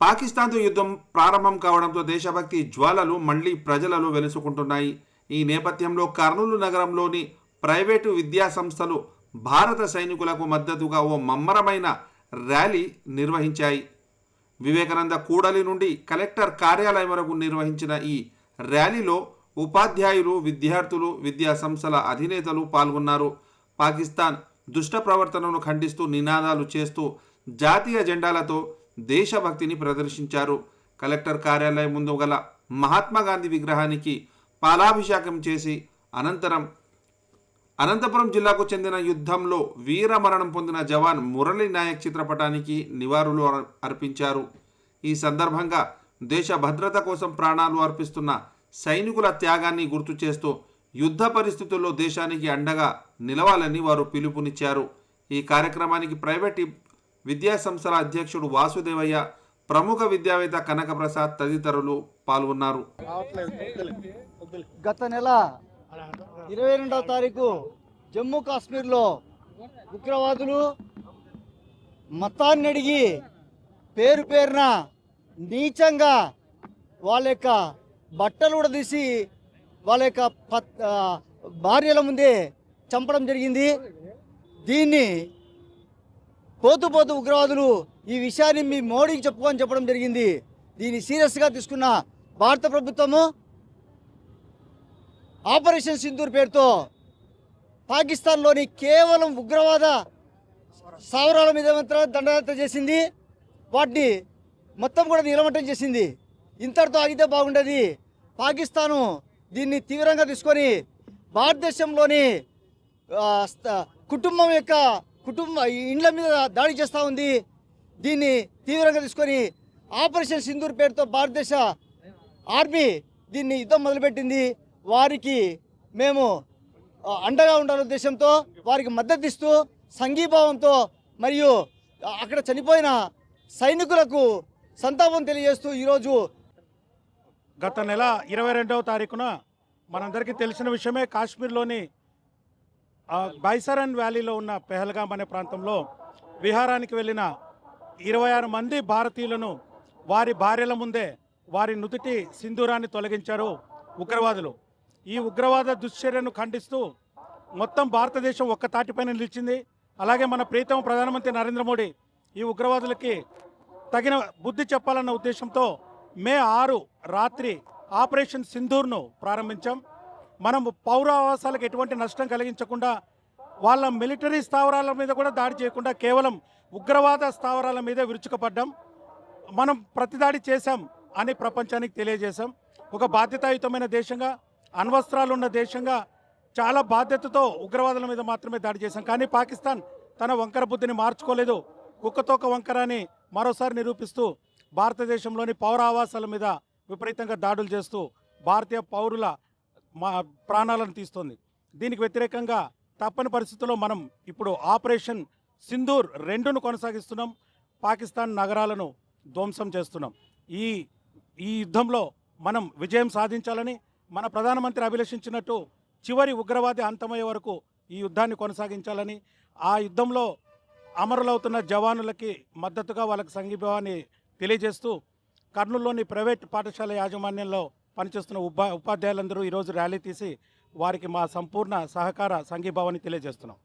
పాకిస్తాన్తో యుద్ధం ప్రారంభం కావడంతో దేశభక్తి జ్వాలలు మళ్ళీ ప్రజలలో వెలుసుకుంటున్నాయి. ఈ నేపథ్యంలో కర్నూలు నగరంలోని ప్రైవేటు విద్యాసంస్థలు భారత సైనికులకు మద్దతుగా ఓ మమ్మరమైన ర్యాలీ నిర్వహించాయి. వివేకానంద కూడలి నుండి కలెక్టర్ కార్యాలయం వరకు నిర్వహించిన ఈ ర్యాలీలో ఉపాధ్యాయులు విద్యార్థులు విద్యా సంస్థల అధినేతలు పాల్గొన్నారు. పాకిస్తాన్ దుష్ట ప్రవర్తనను ఖండిస్తూ నినాదాలు చేస్తూ జాతీయ జెండాలతో దేశభక్తిని ప్రదర్శించారు. కలెక్టర్ కార్యాలయం ముందు గల మహాత్మాగాంధీ విగ్రహానికి పాలాభిషేకం చేసి అనంతరం అనంతపురం జిల్లాకు చెందిన యుద్ధంలో వీరమరణం పొందిన జవాన్ మురళీ నాయక్ చిత్రపటానికి నివారులు అర్- అర్పించారు. ఈ సందర్భంగా దేశ భద్రత కోసం ప్రాణాలు అర్పిస్తున్న సైనికుల త్యాగాన్ని గుర్తు చేస్తూ యుద్ధ పరిస్థితుల్లో దేశానికి అండగా నిలవాలని వారు పిలుపునిచ్చారు. ఈ కార్యక్రమానికి ప్రైవేట్ విద్యా సంస్థల అధ్యక్షుడు వాసుదేవయ్య ప్రముఖ విద్యావేత్త కనకప్రసాద్ తదితరులు పాల్గొన్నారు. గత నెల ఇరవై రెండవ తారీఖు జమ్మూ కాశ్మీర్లో ఉగ్రవాదులు మతాన్ని అడిగి పేరు పేరున నీచంగా వాళ్ళ యొక్క బట్టలు కూడా తీసి వాళ్ళ యొక్క పత్ భార్యల ముందే చంపడం జరిగింది. దీన్ని పోతూ పోతూ ఉగ్రవాదులు ఈ విషయాన్ని మీ మోడీకి చెప్పుకొని చెప్పడం జరిగింది. దీన్ని సీరియస్గా తీసుకున్న భారత ప్రభుత్వము ఆపరేషన్ సింధూర్ పేరుతో పాకిస్తాన్లోని కేవలం ఉగ్రవాద స్థావరాల మీద మాత్రం దండయాత్ర చేసింది. వాటిని మొత్తం కూడా నిలమట్టం చేసింది. ఇంతటితో ఆగితే బాగుండేది. పాకిస్తాను దీన్ని తీవ్రంగా తీసుకొని భారతదేశంలోని కుటుంబం యొక్క కుటుంబ ఇండ్ల మీద దాడి చేస్తూ ఉంది. దీన్ని తీవ్రంగా తీసుకొని ఆపరేషన్ సింధూర్ పేరుతో భారతదేశ ఆర్మీ దీన్ని యుద్ధం మొదలుపెట్టింది. వారికి మేము అండగా ఉండాలనే ఉద్దేశంతో వారికి మద్దతు ఇస్తూ సంఘీభావంతో మరియు అక్కడ చనిపోయిన సైనికులకు సంతాపం తెలియజేస్తూ ఈరోజు గత నెల ఇరవై రెండవ తారీఖున మనందరికీ తెలిసిన విషయమే కాశ్మీర్లోని బైసరన్ వ్యాలీలో ఉన్న పెహల్గాం అనే ప్రాంతంలో విహారానికి వెళ్ళిన ఇరవై ఆరు మంది భారతీయులను వారి భార్యల ముందే వారి నుదుటి సింధూరాన్ని తొలగించారు ఉగ్రవాదులు. ఈ ఉగ్రవాద దుశ్చర్యను ఖండిస్తూ మొత్తం భారతదేశం ఒక్క తాటిపైన నిలిచింది. అలాగే మన ప్రీతం ప్రధానమంత్రి నరేంద్ర మోడీ ఈ ఉగ్రవాదులకి తగిన బుద్ధి చెప్పాలన్న ఉద్దేశంతో మే ఆరు రాత్రి ఆపరేషన్ సింధూర్ను ప్రారంభించాం. మనం పౌరావాసాలకు ఎటువంటి నష్టం కలిగించకుండా వాళ్ళ మిలిటరీ స్థావరాల మీద కూడా దాడి చేయకుండా కేవలం ఉగ్రవాద స్థావరాల మీదే విరుచుకుపడ్డాం మనం ప్రతిదాడి చేశాం అని ప్రపంచానికి తెలియజేశాం. ఒక బాధ్యతాయుతమైన దేశంగా అణ్వస్త్రాలున్న దేశంగా చాలా బాధ్యతతో ఉగ్రవాదుల మీద మాత్రమే దాడి చేశాం. కానీ పాకిస్తాన్ తన వంకర బుద్ధిని మార్చుకోలేదు. కుక్కతోక వంకర అని మరోసారి నిరూపిస్తూ భారతదేశంలోని పౌర ఆవాసాల మీద విపరీతంగా దాడులు చేస్తూ భారతీయ పౌరుల మా ప్రాణాలను తీస్తోంది. దీనికి వ్యతిరేకంగా తప్పని పరిస్థితుల్లో మనం ఇప్పుడు ఆపరేషన్ సింధూర్ రెండును కొనసాగిస్తున్నాం. పాకిస్తాన్ నగరాలను ధ్వంసం చేస్తున్నాం. ఈ ఈ యుద్ధంలో మనం విజయం సాధించాలని మన ప్రధానమంత్రి అభిలషించినట్టు చివరి ఉగ్రవాది అంతమయ్యే వరకు ఈ యుద్ధాన్ని కొనసాగించాలని ఆ యుద్ధంలో అమరులవుతున్న జవానులకి మద్దతుగా వాళ్ళకి సంఘీభావాన్ని తెలియజేస్తూ కర్నూలులోని ప్రైవేట్ పాఠశాల యాజమాన్యంలో పనిచేస్తున్న ఉపా ఉపాధ్యాయులందరూ ఈరోజు ర్యాలీ తీసి వారికి మా సంపూర్ణ సహకార సంఘీభావాన్ని తెలియజేస్తున్నాం.